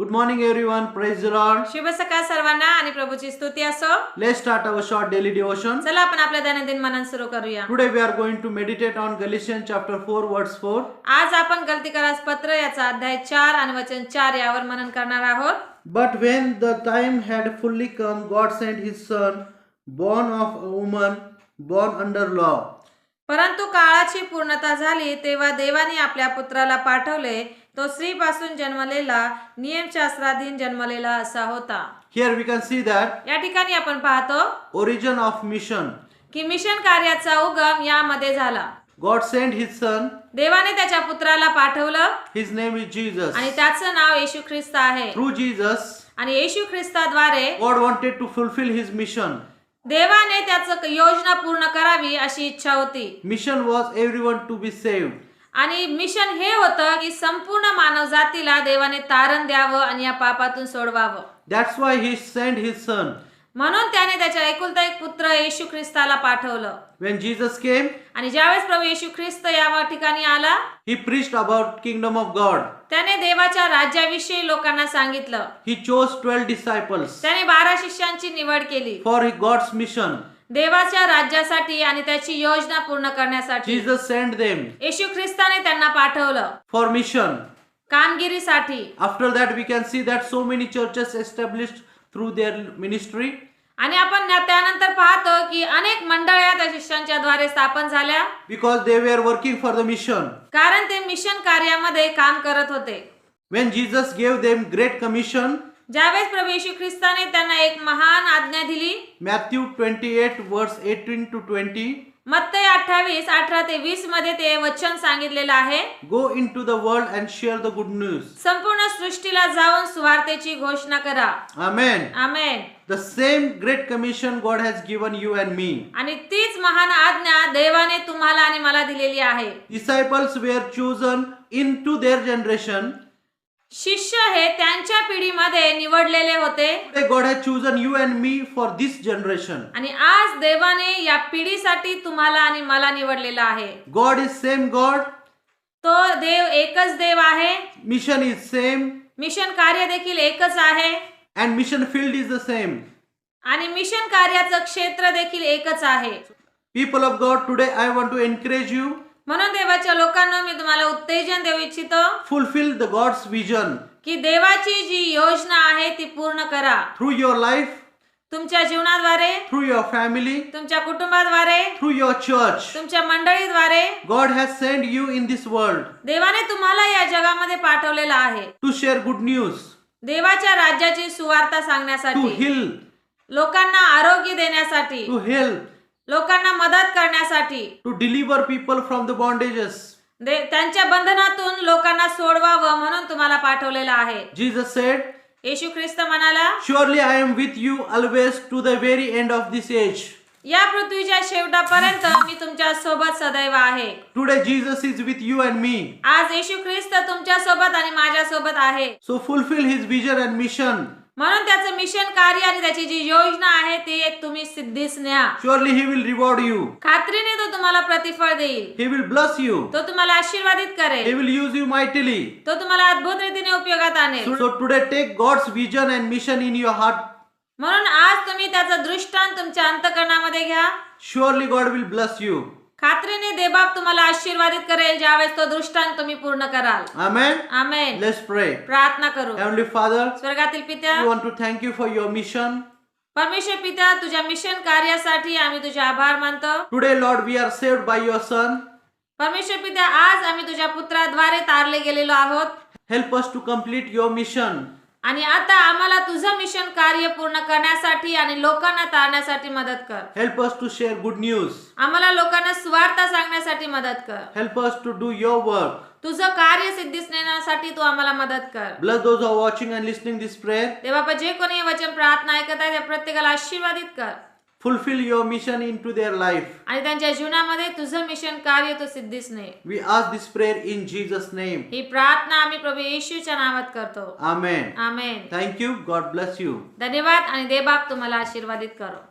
Good morning everyone praise शुभ सकाळ सर्वांना आणि प्रभूची स्तुती असो. ले start our short daily devotion चला आपण आपल्या दैनंदिन मनात सुरू करूया. Today we are going to meditate on Galatians chapter four words four आज आपण गलती करास पत्र याचा अध्याय चार आणि वचन चार यावर मनन करणार आहोत. But when the time had fully come God send his son born of a woman born under law परंतु काळाची पूर्णता झाली तेव्हा देवाने आपल्या पुत्राला पाठवले तो स्त्रीपासून जन्मलेला नियमशास्त्राधीन जन्मलेला असा होता Here we can see that या ठिकाणी आपण पाहतो origin of mission. की मिशन कार्याचा उगम यामध्ये झाला God sent his son. देवाने त्याच्या पुत्राला पाठवलं His name is Jesus. आणि त्याचं नाव येशू ख्रिस्त आहे Through Jesus, आणि येशू ख्रिस्ताद्वारे God wanted to fulfill his mission. देवाने त्याचं योजना पूर्ण करावी अशी इच्छा होती Mission was everyone to be saved. आणि मिशन हे होतं की संपूर्ण मानव जातीला देवाने तारण द्यावं आणि या पापातून सोडवावं That's why he sent his son. म्हणून त्याने त्याच्या एकुलता एक पुत्र येशू ख्रिस्ताला पाठवलं. वेन जीजस केम आणि ज्यावेळेस प्रभू येशू ख्रिस्त या ठिकाणी आला he preached about kingdom of God त्याने देवाच्या राज्याविषयी लोकांना सांगितलं. ही चोज ट्वेल्व डिसायपल्स त्याने बारा शिष्यांची निवड केली. फॉर ही गॉड्स मिशन देवाच्या राज्यासाठी आणि त्याची योजना पूर्ण करण्यासाठी जीजस सेंड देम येशू ख्रिस्ताने त्यांना पाठवलं. फॉर मिशन कामगिरीसाठी. After that we can see that so many churches established through their ministry आणि आपण त्यानंतर पाहतो की अनेक मंडळ त्या शिष्यांच्या द्वारे स्थापन झाल्या. Because they were working for the mission कारण ते मिशन कार्यामध्ये काम करत होते. When Jesus gave the great commission ज्यावेळेस प्रभू येशू ख्रिस्ताने त्यांना एक महान आज्ञा दिली Matthew twenty eight verse eighteen to twenty मत्ते अठ्ठावीस अठरा ते वीसमध्ये ते वचन सांगितलेलं आहे. Go in the world and share the good news संपूर्ण सृष्टीला जाऊन सुवार्थेची घोषणा करा. Amen amen the same great commission God has given you and me आणि तीच महान आज्ञा देवाने तुम्हाला आणि मला दिलेली आहे. Disciples were chosen into their generation शिष्य हे त्यांच्या पिढीमध्ये निवडलेले होते. God has chosen you and me for this generation आणि आज देवाने या पिढीसाठी तुम्हाला आणि मला निवडलेला आहे. गॉड इज सेम गॉड तो देव एकच देव आहे. मिशन इज सेम मिशन कार्य देखील एकच आहे. And mission field is the same आणि मिशन कार्याचं क्षेत्र देखील एकच आहे. People of God today I want to encourage you म्हणून देवाच्या लोकांना मी तुम्हाला उत्तेजन देऊ इच्छितो fulfill the God's vision. की देवाची जी योजना आहे ती पूर्ण करा. Through your life, तुमच्या जीवनाद्वारे through your family, तुमच्या कुटुंबाद्वारे through your church. तुमच्या मंडळीद्वारे God has sent you in this world देवाने तुम्हाला या जगामध्ये पाठवलेलं आहे. to share good news, देवाच्या राज्याची सुवार्ता सांगण्यासाठी heal, लोकांना आरोग्य देण्यासाठी to help, लोकांना मदत करण्यासाठी. To deliver people from the bondages त्यांच्या बंधनातून लोकांना सोडवावं म्हणून तुम्हाला पाठवलेलं आहे. जीजस सेट येशू ख्रिस्त म्हणाला surely I am with you always to the very end of this age या पृथ्वीच्या शेवटापर्यंत मी तुमच्यासोबत सदैव आहे. Today Jesus is with you and me आज येशू ख्रिस्त तुमच्यासोबत आणि माझ्या सोबत आहे. So fulfil his vision and mission म्हणून त्याचं मिशन कार्य आणि त्याची जी योजना आहे ते एक तुम्ही सिद्धीच न्या. Surely he will reward you खात्रीने तो तुम्हाला प्रतिफळ देईल. ही विल ब्लस यू तो तुम्हाला आशीर्वादित करेल. He will use you mightily तो तुम्हाला अद्भुत रीतीने उपयोगात आणेल. So today take God's vision and mission in your heart म्हणून आज तुम्ही त्याचा दृष्टांत तुमच्या अंतकरणामध्ये घ्या. Surely God will bless you खात्रीने देबाप तुम्हाला आशीर्वादित करेल ज्यावेळेस तो दृष्टांत तुम्ही पूर्ण कराल Amen. Amen Let's pray. प्रार्थना करू Heavenly Father, स्वर्गातील पित्या we want to thank you for your mission. परमेश्वर पिता तुझ्या मिशन कार्यासाठी आम्ही तुझे आभार मानतो Today, Lord, we are saved by your Son. परमेश्वर पिता आज आम्ही तुझ्या पुत्राद्वारे तारले गेलेलो आहोत Help us to complete your mission. आणि आता आम्हाला तुझं मिशन कार्य पूर्ण करण्यासाठी आणि लोकांना तारण्यासाठी मदत कर Help us to share good news. आम्हाला लोकांना स्वार्थ सांगण्यासाठी मदत कर Help us to do your work. तुझं कार्य सिद्धीस नेण्यासाठी तू आम्हाला मदत कर Bless those who are watching and listening this prayer. Devappa जे कोणी हे वचन प्रार्थना ऐकत आहे त्या प्रत्येकाला आशीर्वादित कर fulfil your mission into their life आणि त्यांच्या जीवनामध्ये तुझं मिशन कार्य तो सिद्धीच नाही. वी आज this prayer in Jesus name ही प्रार्थना आम्ही प्रभू येशूच्या नावात करतो. Amen amen thank you God bless you धन्यवाद आणि देवाब तुम्हाला आशीर्वादित करू.